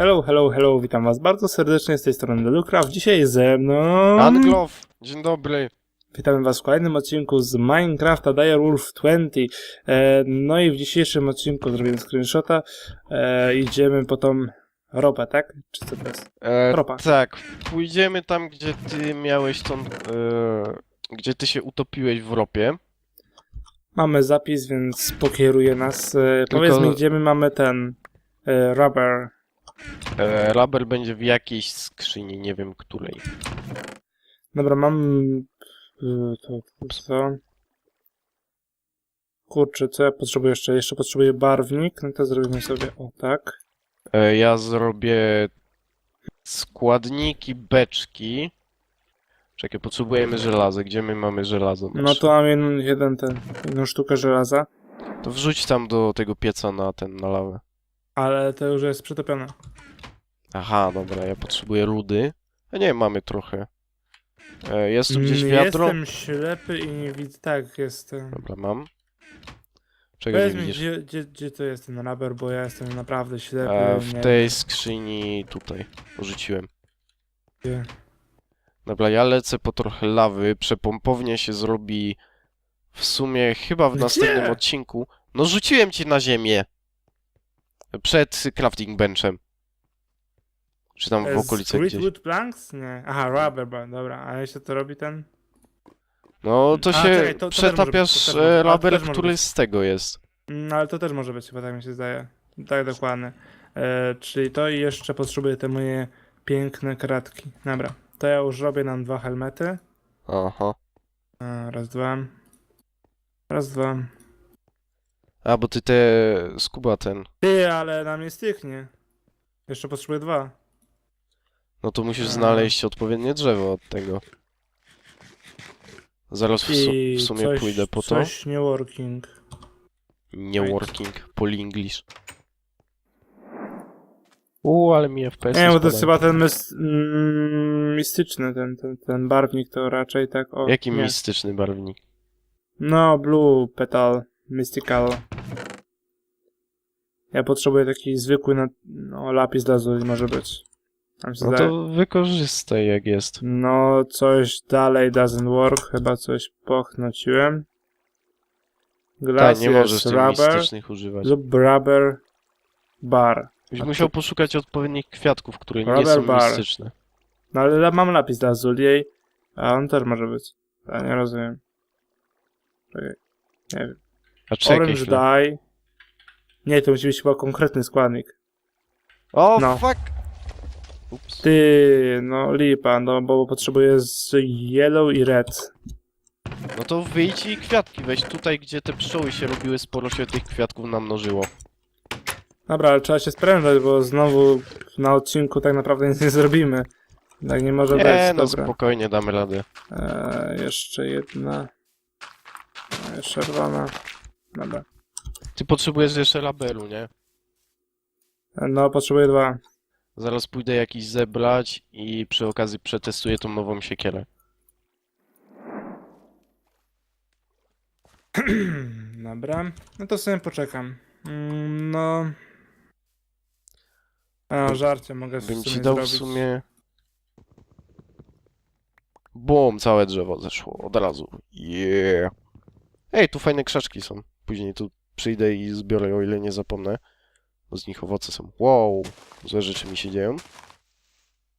Hello, hello, hello, witam was bardzo serdecznie z tej strony Delucraft. Dzisiaj ze mną... Anglow, dzień dobry. Witamy was w kolejnym odcinku z Minecrafta Direwolf 20. E, no i w dzisiejszym odcinku zrobimy screenshota. E, idziemy po tą ropę, tak? Czy co to jest? E, Ropa. tak, pójdziemy tam, gdzie ty miałeś tą, e, gdzie ty się utopiłeś w ropie. Mamy zapis, więc pokieruje nas. E, Tylko- Powiedz mi, gdzie my mamy ten e, rubber. E, Rabel będzie w jakiejś skrzyni, nie wiem której. Dobra, mam... e, to co? Kurczę, co ja potrzebuję jeszcze? Jeszcze potrzebuję barwnik, no to zrobimy sobie o tak. E, ja zrobię składniki, beczki. Czekaj, potrzebujemy żelaza. Gdzie my mamy żelazo? No to mam jeden, jeden ten, jedną sztukę żelaza, To wrzuć tam do tego pieca na ten, na lawę. ale to już jest przetopione. Aha, dobra, ja potrzebuję rudy. A nie, mamy trochę. E, jest tu gdzieś Mm, wiadro? Jestem ślepy i nie widzę. Tak, jestem. Dobra, mam. Czego nie Powiedz mi, widzisz? gdzie, gdzie, gdzie to jest ten rubber, bo ja jestem naprawdę ślepy. E, w nie tej skrzyni tutaj porzuciłem. wiem. Dobra, ja lecę po trochę lawy, przepompownie się zrobi w sumie chyba w Gdzie? następnym odcinku. No rzuciłem ci na ziemię. Przed crafting benchem. Czy tam w E, okolicy gdzieś. Squidwood planks? Nie. Aha, rubber bar, dobra. A jeszcze to robi ten? No to A, się czekaj, to- to też może być, przetapiasz to też może- e, a, to raber, też może który być. z tego jest. No ale to też może być chyba, tak mi się zdaje. Tak, dokładnie. E, czyli to i jeszcze potrzebuję te moje piękne kratki. Dobra. To ja już robię nam dwa helmety. Aha. E, raz, dwa. Raz, dwa. A, bo ty te skuba ten. Ty, ale nam nie styknie. Jeszcze potrzebuję dwa. No to musisz A. znaleźć odpowiednie drzewo od tego. Zaraz w, su I w sumie coś, pójdę po to. Coś nie working. Nie working, English. Uuu, ale mi FPS Nie, bo to jest chyba ten mys mm, mistyczny, ten, ten, ten barwnik to raczej tak o. Jaki nie. mistyczny barwnik? No, blue petal, mystical. Ja potrzebuję taki zwykły, na, no, lapis lazuli może być. No to wykorzystaj jak jest. No, coś dalej doesn't work, chyba coś pochnociłem. Glass nie możesz tych rubber mistycznych używać. lub rubber bar. Byś A musiał ty- poszukać odpowiednich kwiatków, które nie Rubber są bar. mistyczne. No ale mam lapis lazuli, a on też może być. Ja nie rozumiem. Czekaj. Nie wiem. A czekaj Orange dye. Nie, to musi być chyba konkretny składnik. O, No. fuck! Ups. Ty, no lipa, no bo potrzebuję z yellow i red. No to wyjdź i kwiatki weź tutaj, gdzie te pszczoły się robiły, sporo się tych kwiatków namnożyło. Dobra, ale trzeba się sprężać, bo znowu na odcinku tak naprawdę nic nie zrobimy. Tak nie może Nie, być, no dobra. spokojnie damy radę. Eee, jeszcze jedna. Eee, Czerwona. Dobra. Ty potrzebujesz jeszcze labelu, nie? Eee, No, potrzebuję dwa. Zaraz pójdę jakiś zebrać i przy okazji przetestuję tą nową siekierę. Dobra. No to sobie poczekam. Mm, no. A, żarcie mogę Bym ci dał w zrobić. sumie... Bum, całe drzewo zeszło od razu. Yeah. Ej, tu fajne krzaczki są. Później tu przyjdę i zbiorę, o ile nie zapomnę. Bo z nich owoce są. Wow, złe rzeczy mi się dzieją.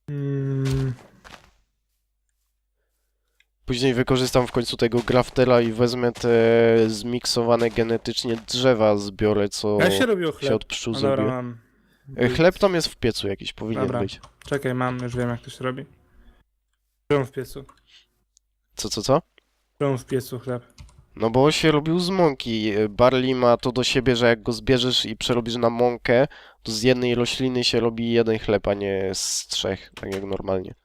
Mm, Później wykorzystam w końcu tego graftera i wezmę te zmiksowane genetycznie drzewa, zbiorę, co jak się robiło się chleb? od pszczół No dobra, zrobiło. mam. E, Chleb tam jest w piecu jakiś, powinien Dobra. być. Czekaj, mam, już wiem jak to się robi. Czułem w piecu. Co, co, co? Czułem w piecu chleb. No bo się robił z mąki. Barley ma to do siebie, że jak go zbierzesz i przerobisz na mąkę, to z jednej rośliny się robi jeden chleb, a nie z trzech, tak jak normalnie.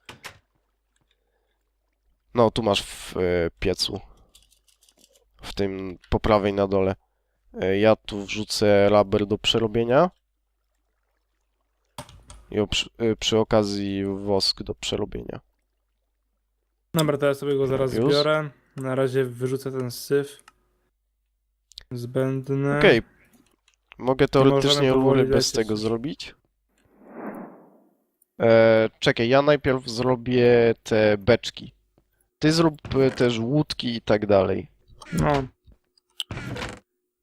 No, tu masz w e, piecu. W tym po prawej na dole. E, ja tu wrzucę rubber do przerobienia. I przy, e, przy okazji wosk do przerobienia. Dobra, to ja sobie go zaraz Już? zbiorę. Na razie wyrzucę ten syf. Zbędny. Okej. Mogę teoretycznie możemy powoli rury bez lecieć. tego zrobić. E, czekaj, ja najpierw zrobię te beczki. Ty zrób e, też łódki i tak dalej. No,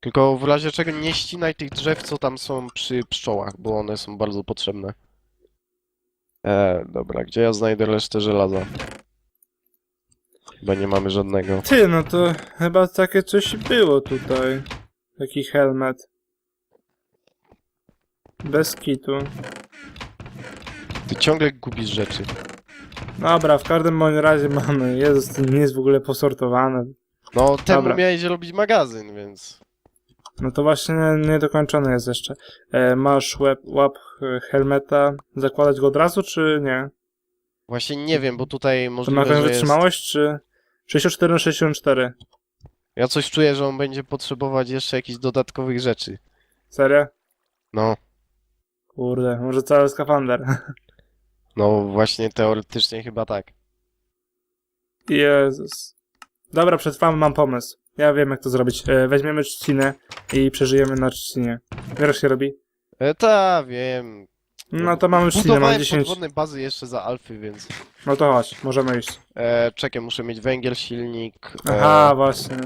Tylko w razie czego nie ścinaj tych drzew, co tam są przy pszczołach, bo one są bardzo potrzebne. E, dobra, gdzie ja znajdę resztę żelaza? Chyba nie mamy żadnego. Ty, no to chyba takie coś było tutaj. Taki helmet. Bez kitu. Ty ciągle gubisz rzeczy. Dobra, w każdym bądź razie mamy. Jezus, to nie jest w ogóle posortowane. No, temu Dobra. miałeś robić magazyn, więc... No to właśnie niedokończone jest jeszcze. E, masz łeb, łap e, helmeta. Zakładać go od razu, czy nie? Właśnie nie wiem, bo tutaj To ma możliwe, jakąś że jest... wytrzymałość, czy 64 na 64? Ja coś czuję, że on będzie potrzebować jeszcze jakichś dodatkowych rzeczy. Serio? No, Kurde, może cały skafander. no właśnie teoretycznie chyba tak. Jezus. Dobra, przetrwamy, mam pomysł. Ja wiem, jak to zrobić. E, weźmiemy trzcinę i przeżyjemy na trzcinie. Wiesz, jak się robi? E, ta, wiem. No to mamy trzcinę, mam Budowałem 10. podwodne bazy jeszcze za alfy, więc... No to chodź, możemy iść. E, czekaj, muszę mieć węgiel, silnik... E, Aha, właśnie.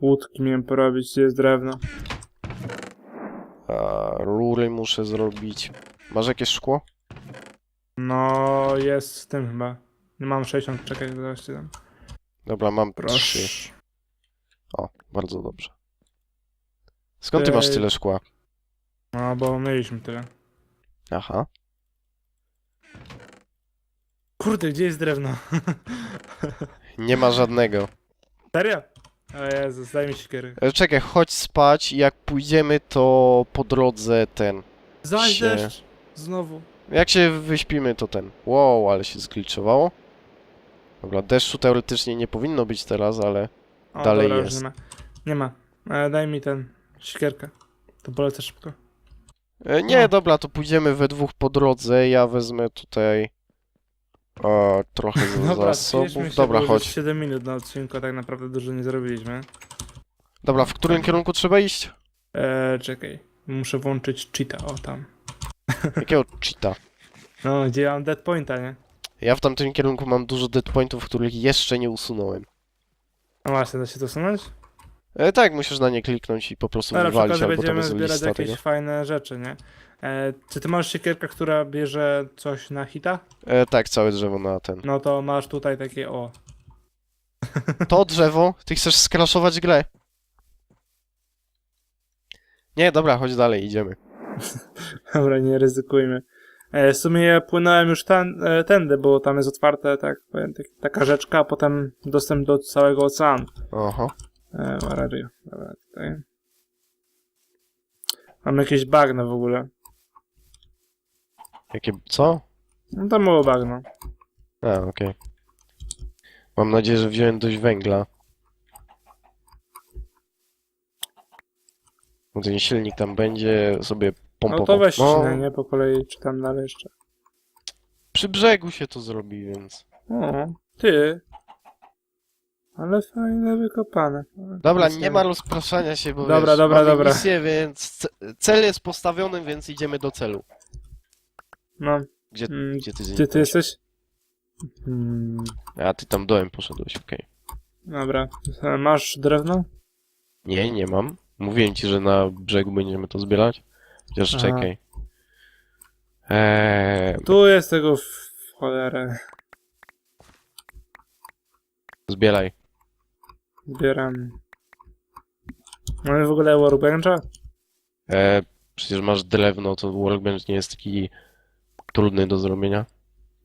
Łódki miałem porobić, gdzie jest drewno. a, rury muszę zrobić. Masz jakieś szkło? No, jest w tym chyba. Nie mam 60, czekaj, zaraz ci dam. Dobra, mam trzy. Proszę. O, bardzo dobrze. Skąd ty masz Ej. tyle szkła? No, bo mieliśmy tyle. Aha. Kurde, gdzie jest drewno? Nie ma żadnego. Serio? O Jezus, daj mi siekierę. E, czekaj, chodź spać. Jak pójdziemy, to po drodze ten. Zaś deszcz! Znowu. Jak się wyśpimy, to ten. Wow, ale się zgliczowało. Dobra, deszczu teoretycznie nie powinno być teraz, ale... O, Dalej dobra, już jest. Nie ma. Nie ma. E, daj mi ten, siekierkę. To polecę szybko. E, nie, No. dobra, to pójdziemy we dwóch po drodze. Ja wezmę tutaj... E, trochę z zasobów. Dobra, chodź. jest 7 minut na odcinku, a tak naprawdę dużo nie zrobiliśmy. Dobra, w którym kierunku trzeba iść? E, czekaj. Muszę włączyć cheata, o tam. Jakiego cheata? No, gdzie ja mam dead pointa, nie? Ja w tamtym kierunku mam dużo dead pointów, których jeszcze nie usunąłem. No właśnie, da się to usunąć? E, tak, musisz na nie kliknąć i po prostu Dobra, przy wywalić, okazji albo tam będziemy jest zbierać lista jakieś tego. fajne rzeczy, nie? E, czy ty masz siekierkę, która bierze coś na hita? E, tak, całe drzewo na ten. No to masz tutaj takie, o. To drzewo? Ty chcesz skraszować grę? Nie, dobra, chodź dalej, idziemy. Dobra, nie ryzykujmy. E, w sumie ja płynąłem już ten, e, tędy, bo tam jest otwarte, tak powiem, tak, taka rzeczka, a potem dostęp do całego oceanu. Oho. E? Dobra, tutaj. Mam jakieś bagno w ogóle. Jakie... co? No to było bagno. A, okej. Mam nadzieję, że wziąłem dość węgla. Bo ten silnik tam będzie sobie pompował. No to weź No, nie? Po kolei czytam dalej jeszcze. przy brzegu się to zrobi, więc... O, ty. Ale fajne wykopane. Dobra, nie ma rozpraszania się, bo Dobra, wiesz, dobra, mamy dobra. misję, więc ce- cel jest postawiony, więc idziemy do celu. No, Gdzie, Mm, gdzie ty zniknąłeś? ty jesteś? Hmm, A, ty tam dołem poszedłeś, okej. dobra. E, Masz drewno? Nie, nie mam. Mówiłem ci, że na brzegu będziemy to zbierać. Chociaż Aha. czekaj. Eee, Tu jest tego w cholerę. zbieraj. Zbieram. Mamy w ogóle workbencha? Eee, przecież masz drewno, to workbench nie jest taki trudny do zrobienia.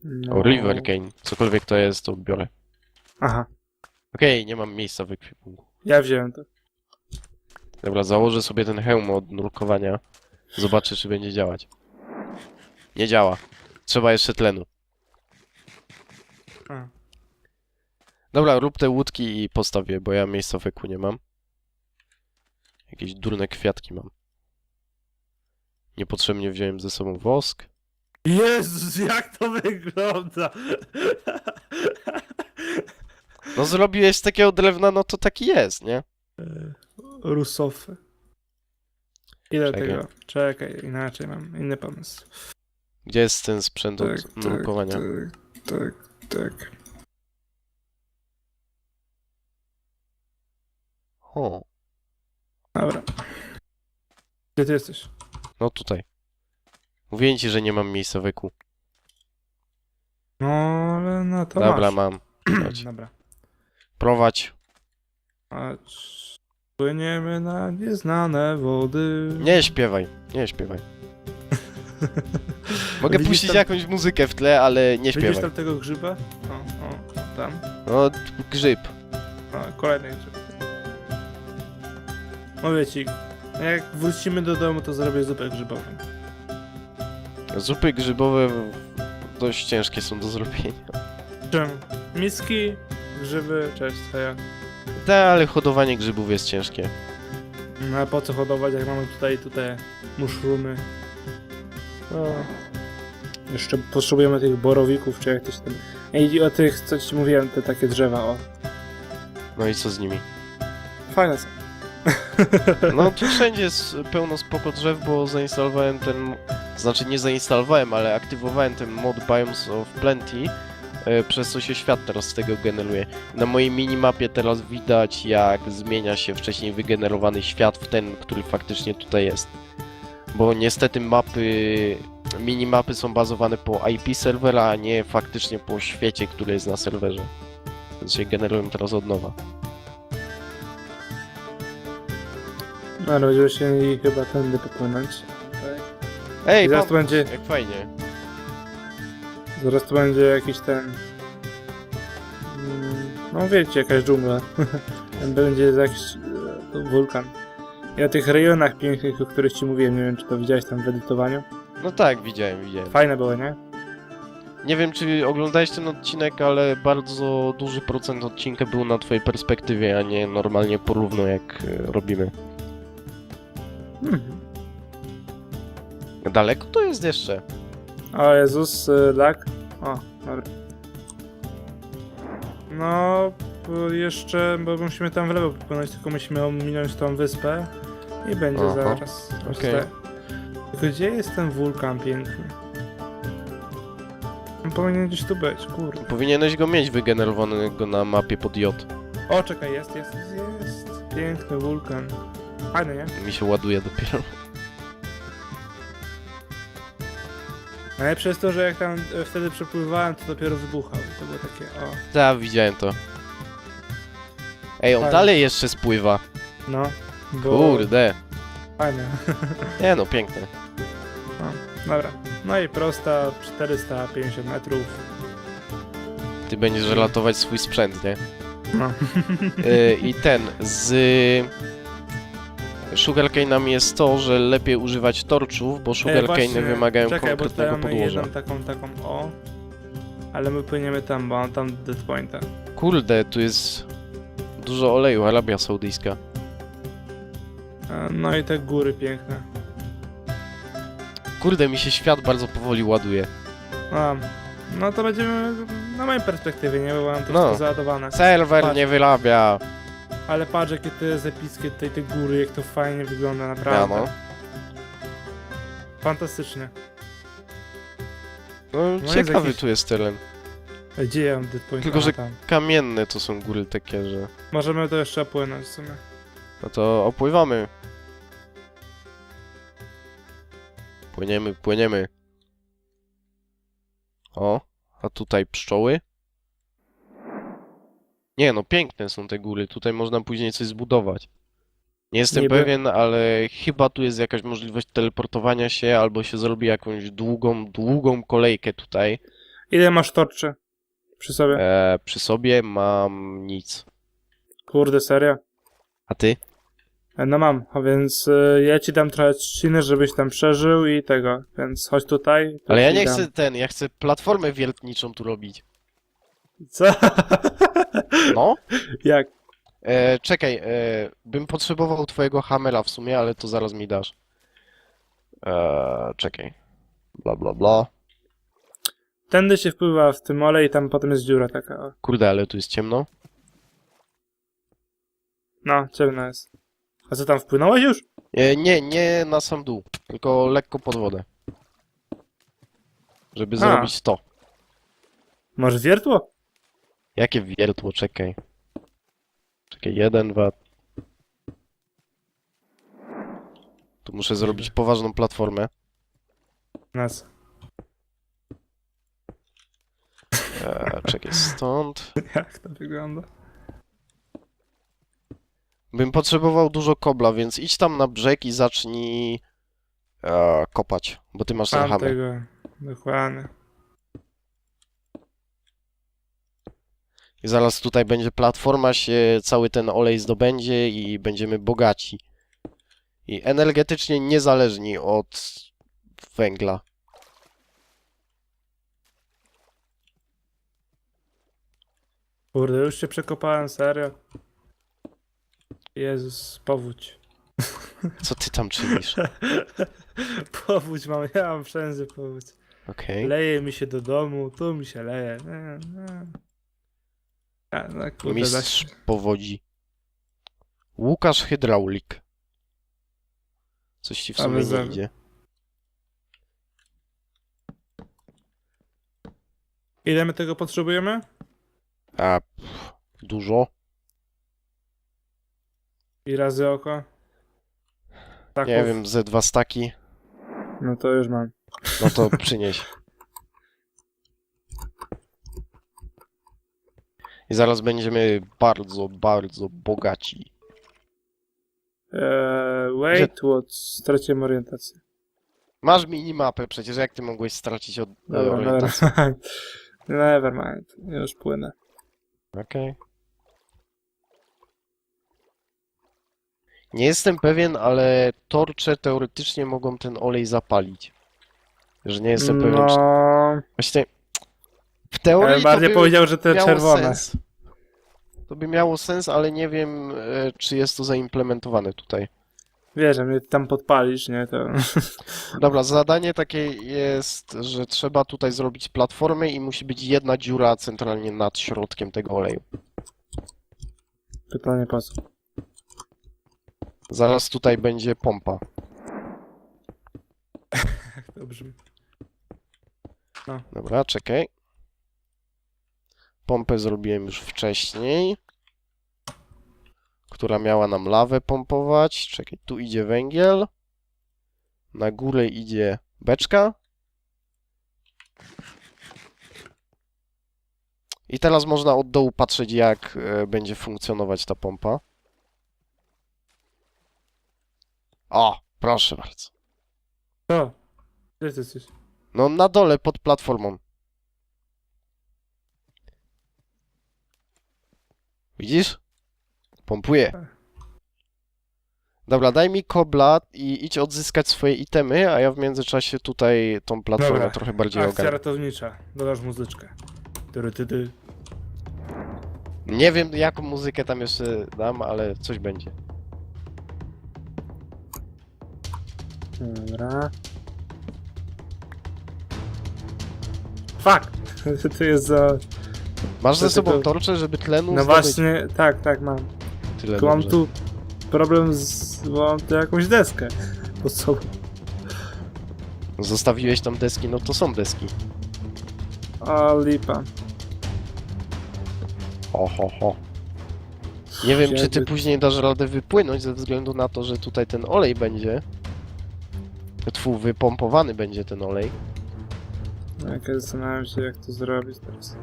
No. O, river cane. Cokolwiek to jest, to biorę. Aha, Okej, nie mam miejsca w ekwipunku. ja wziąłem to. Dobra, założę sobie ten hełm od nurkowania. Zobaczę, czy będzie działać. Nie działa. Trzeba jeszcze tlenu. A. Dobra, rób te łódki i postaw je, bo ja miejsca w eku nie mam. Jakieś durne kwiatki mam. Niepotrzebnie wziąłem ze sobą wosk. Jezus, jak to wygląda! No zrobiłeś z takiego drewna, no to taki jest, nie? Rusofy. Ile Czekaj. tego? Czekaj, inaczej mam inny pomysł. Gdzie jest ten sprzęt Tak, od tak, nurkowania? tak, tak, tak. O, Dobra. Gdzie ty jesteś? no tutaj. Mówię ci, że nie mam miejsca w eku. No, ale no to Dobra, masz. mam. Chodź. Dobra. Prowadź. A płyniemy na nieznane wody. Nie śpiewaj, nie śpiewaj. Mogę Widzisz puścić tam- jakąś muzykę w tle, ale nie Widzisz śpiewaj. tam tego grzyba? O, o, tam. No, grzyb. O, kolejny grzyb. Mówię ci, jak wrócimy do domu, to zrobię zupę grzybową. Zupy grzybowe dość ciężkie są do zrobienia. Czemu? Miski, grzyby, cześć, heja. Tak, ale hodowanie grzybów jest ciężkie. No a po co hodować, jak mamy tutaj, tutaj muszrumy. O. Jeszcze potrzebujemy tych borowików, czy jak to się tam... Ej, o tych, co ci mówiłem, te takie drzewa, o. No i co z nimi? Fajne są. No tu wszędzie jest pełno spoko drzew, bo zainstalowałem ten... Znaczy nie zainstalowałem, ale aktywowałem ten mod Biomes of Plenty, e, przez co się świat teraz z tego generuje. Na mojej minimapie teraz widać, jak zmienia się wcześniej wygenerowany świat w ten, który faktycznie tutaj jest. Bo niestety mapy, minimapy są bazowane po IP serwera, a nie faktycznie po świecie, który jest na serwerze. Więc się generują teraz od nowa. No, ale będziemy się chyba tędy popłynąć. Ej, I zaraz tu będzie, jak fajnie. zaraz tu będzie jakiś ten... mm, No wiecie, jakaś dżungla. będzie jakiś e, wulkan. I o tych rejonach pięknych, o których ci mówiłem, nie wiem czy to widziałeś tam w edytowaniu. No tak, widziałem, widziałem. Fajne były, nie? Nie wiem, czy oglądałeś ten odcinek, ale bardzo duży procent odcinka był na twojej perspektywie, a nie normalnie porówno jak e, robimy. Mhm. Daleko to jest jeszcze. O Jezus, y, lag. O, dobra. No, jeszcze, bo musimy tam w lewo popłynąć, tylko musimy ominąć tą wyspę i będzie Aha, zaraz. okej. Tylko gdzie jest ten wulkan piękny? On powinien gdzieś tu być, kurde. Powinieneś go mieć wygenerowanego na mapie pod J. O, czekaj, jest, jest, jest. Piękny wulkan. Fajny, nie? Mi się ładuje dopiero. Najlepsze jest to, że jak tam e, wtedy przepływałem, to dopiero wybuchał. I to było takie, o, Tak, widziałem to. Ej, on dalej jeszcze spływa. no. Kurde. Fajne. Nie no, piękne. Dobra. No i prosta 450 metrów. Ty będziesz relatować swój sprzęt, nie? No. Y, I ten, z sugarcane'ami jest to, że lepiej używać torczów, bo Ej, sugarcane'y wymagają czekaj, bo konkretnego mamy podłoża. jedną taką, taką o. Ale my płyniemy tam, bo mam tam dead pointa. Kurde, tu jest dużo oleju, Arabia Saudyjska. E, No i te góry piękne. Kurde, mi się świat bardzo powoli ładuje. A, no to będziemy na mojej perspektywie, nie? Bo mam to No. wszystko załadowane. Serwer Patrz. nie wyrabia. Ale patrz jakie to jest epickie tutaj te góry, jak to fajnie wygląda, Ja naprawdę. no. Fantastycznie. no jest ciekawy jakiś- tu jest teren. Gdzie ja mam? Tylko, że- tam. Kamienne to są góry takie, że... Możemy to jeszcze opłynąć w sumie. No to opływamy. Płyniemy, płyniemy. O, a tutaj pszczoły? Nie no, piękne są te góry. Tutaj można później coś zbudować. Nie jestem pewien, ale chyba tu jest jakaś możliwość teleportowania się, albo się zrobi jakąś długą, długą kolejkę tutaj. Ile masz torczy przy sobie? E, przy sobie mam nic. Kurde, serio? A ty? E, No mam, a więc y, ja ci dam trochę trzciny, żebyś tam przeżył i tego, więc chodź tutaj. Ale ja ci nie dam. chcę ten, ja chcę platformę wiertniczą tu robić. Co? No? Jak? E, czekaj, e, bym potrzebował twojego hamera w sumie, ale to zaraz mi dasz. E, czekaj. Bla bla bla. Tędy się wpływa w tym ole i tam potem jest dziura taka. O. Kurde, ale tu jest ciemno. No, ciemno jest. A co tam, wpłynąłeś już? E, nie, nie na sam dół, tylko lekko pod wodę. Żeby A. zrobić to. Masz wiertło? Jakie wiertło, czekaj. Czekaj, jeden, dwa. Tu muszę zrobić poważną platformę. Nas. E, czekaj, stąd. Jak to wygląda? Bym potrzebował dużo kobla, więc idź tam na brzeg i zacznij e, kopać, bo ty masz ten Mam hammer. tego. Dokładnie. I zaraz tutaj będzie platforma, się cały ten olej zdobędzie i będziemy bogaci. I energetycznie niezależni od węgla. Kurde, już się przekopałem, serio. Jezus, powódź. Co ty tam czynisz? powódź mam, ja mam wszędzie powódź. Okej. Leje mi się do domu, tu mi się leje. Nie, nie. A, no kurde, Mistrz tak. powodzi. Łukasz Hydraulik. Coś ci w sumie nie za- idzie. Ile my tego potrzebujemy? A, pff, dużo. I razy oko? Nie wiem, ze dwa staki. No to już mam. No to przynieś. I zaraz będziemy bardzo, bardzo bogaci. Eee, wait, what? Straciłem orientację. Masz minimapę, przecież jak ty mogłeś stracić od e, Dobra, orientacji? nevermind. Nevermind. Już płynę. Okej. Nie jestem pewien, ale torcze teoretycznie mogą ten olej zapalić. Że nie jestem pewien, czy... No, Właśnie w ja teorii to bardziej by powiedział, że te czerwone. sens. To by miało sens, ale nie wiem, e, czy jest to zaimplementowane tutaj. Wiesz, że mnie tam podpalisz, nie? To... Dobra, zadanie takie jest, że trzeba tutaj zrobić platformę i musi być jedna dziura centralnie nad środkiem tego oleju. Pytanie po co? Zaraz tutaj będzie pompa. To brzmi? Dobra, czekaj. Pompę zrobiłem już wcześniej. Która miała nam lawę pompować. Czekaj, tu idzie węgiel. Na górę idzie beczka. I teraz można od dołu patrzeć, jak e, będzie funkcjonować ta pompa. O, proszę bardzo. Co? Gdzie ty jesteś? No na dole pod platformą. Widzisz? Pompuje. Dobra, daj mi kobla i idź odzyskać swoje itemy, a ja w międzyczasie tutaj tą platformę Dobra. trochę bardziej Akcja ogarnę. ratownicza. Dodasz muzyczkę. Tyry, ty, ty. Nie wiem jaką muzykę tam jeszcze dam, ale coś będzie. Dobra. Fuck! To jest za... Masz ze sobą tylko- torcze, żeby tlenu No zdobyć? właśnie, tak, tak, mam. Tyle Tylko mam dobrze. tu problem z... bo mam tu jakąś deskę pod sobą. Zostawiłeś tam deski, no to są deski. O, lipa. Ho, ho, ho. Nie wiem, czy ty Jakby- później dasz radę wypłynąć ze względu na to, że tutaj ten olej będzie. Tfu, wypompowany będzie ten olej. Jak ja zastanawiam się, jak to zrobić teraz.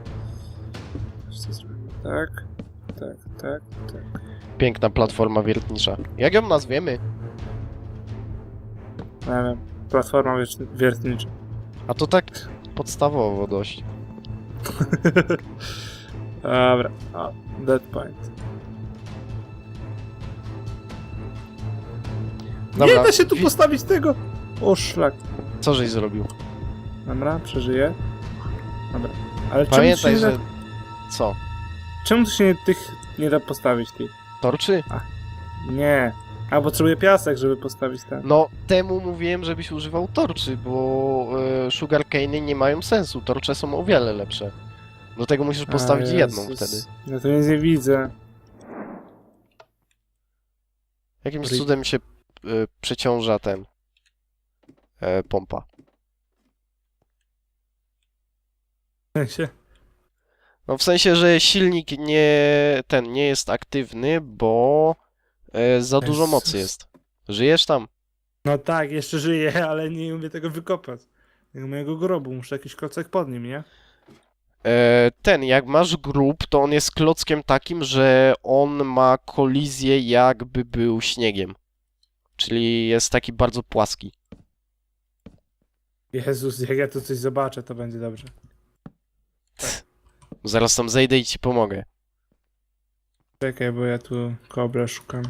Co zrobimy? Tak, tak, tak, tak. Piękna platforma wiertnicza. Jak ją nazwiemy? Nie wiem. Platforma wiertnicza. A to tak podstawowo dość. Dobra. O, dead point. Dobra, Nie da się tu wi- postawić tego! O, szlak. Co żeś zrobił? Dobra, przeżyję. Dobra. Ale czemu, się Pamiętaj, nie że... Co? czemu tu się nie, tych nie da postawić tych? Torczy? Nie. A potrzebuję piasek, żeby postawić ten. No, temu mówiłem, żebyś używał torczy, bo e, sugarcane'y nie mają sensu. Torcze są o wiele lepsze. Do tego musisz postawić A, jedną Jezus. wtedy. Ja to nic nie widzę. Jakimś cudem się y, przeciąża ten e, pompa. W sensie? No w sensie, że silnik nie ten nie jest aktywny, bo e, za dużo mocy jest. Żyjesz tam? No tak, jeszcze żyję, ale nie umiem tego wykopać. Nie umiem mojego grobu, muszę jakiś klocek pod nim, nie? E, ten, jak masz grób, to on jest klockiem takim, że on ma kolizję jakby był śniegiem. Czyli jest taki bardzo płaski. Jezus, jak ja tu coś zobaczę, to będzie dobrze. Zaraz tam zejdę i ci pomogę. Czekaj, bo ja tu kobra szukam.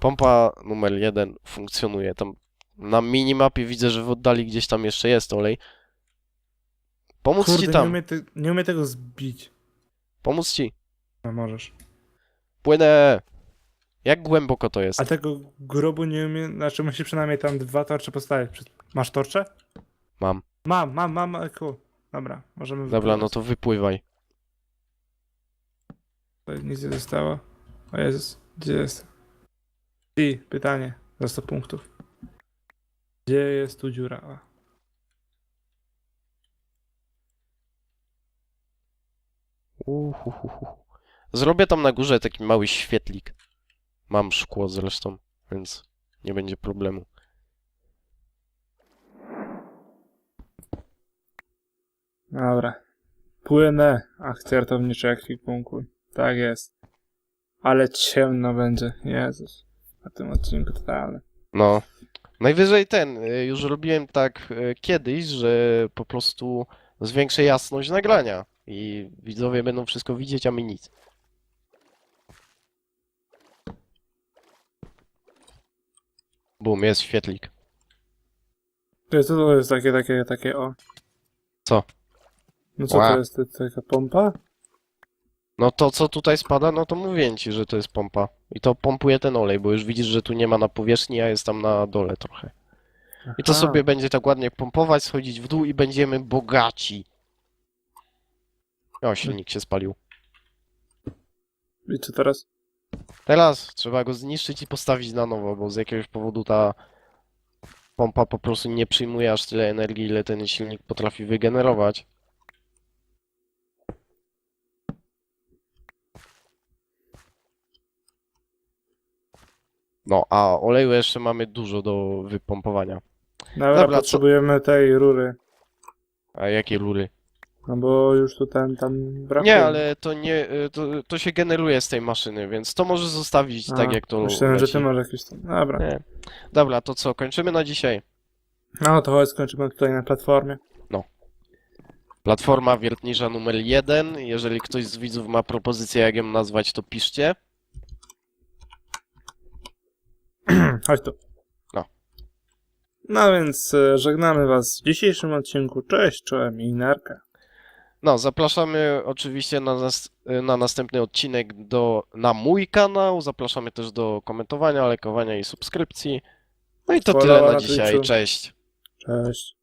Pompa numer jeden funkcjonuje. Tam na minimapie widzę, że w oddali gdzieś tam jeszcze jest olej. Pomóc Kurde, ci nie tam, te, nie umiem tego zbić. pomóc ci. No możesz. Płynę. Jak głęboko to jest? A tego grobu nie umiem, znaczy musi przynajmniej tam dwa torcze postawić. Masz torcze? Mam. Mam, mam, mam, e, cool. Dobra, możemy Dobra, no to wypływaj. Tutaj Nic nie zostało. O Jezus, gdzie jest? I, pytanie. Za 100 punktów. Gdzie jest tu dziura? Uhuhuhu. Zrobię tam na górze taki mały świetlik. Mam szkło zresztą, więc nie będzie problemu. Dobra. Płynę. Ach, certowniczy ekwipunku. Tak jest. Ale ciemno będzie. Jezus. Na tym odcinku totalny. No. Najwyżej ten, y, już robiłem tak y, kiedyś, że po prostu zwiększę jasność nagrania i widzowie będą wszystko widzieć, a my nic. Bum, jest świetlik. To jest, to jest takie, takie, takie, o. Co? No co Ła. to jest? To taka pompa? No to co tutaj spada, no to mówię ci, że to jest pompa. I to pompuje ten olej, bo już widzisz, że tu nie ma na powierzchni, a jest tam na dole trochę. I to Aha. sobie będzie tak ładnie pompować, schodzić w dół i będziemy bogaci. O, silnik się spalił. I co teraz? Teraz trzeba go zniszczyć i postawić na nowo, bo z jakiegoś powodu ta pompa po prostu nie przyjmuje aż tyle energii, ile ten silnik potrafi wygenerować. No, a oleju jeszcze mamy dużo do wypompowania. Dobra, Dobra, potrzebujemy tej rury. A jakie rury? No bo już tu ten tam brakuje. Nie, ale to nie, y, to, to się generuje z tej maszyny, więc to możesz zostawić A, tak jak to Myślałem, że leci. ty masz jakieś tam. Dobra. Nie. Dobra, to co, kończymy na dzisiaj. No to chodź, skończymy tutaj na platformie. Platforma wiertnicza numer jeden. Jeżeli ktoś z widzów ma propozycję, jak ją nazwać, to piszcie. chodź tu. No. No więc e, żegnamy was w dzisiejszym odcinku. Cześć, czołem i narka. No, zapraszamy oczywiście na, nas, na następny odcinek do, na mój kanał. Zapraszamy też do komentowania, lajkowania i subskrypcji. No i to tyle na na dzisiaj. Twitchu. Cześć. Cześć.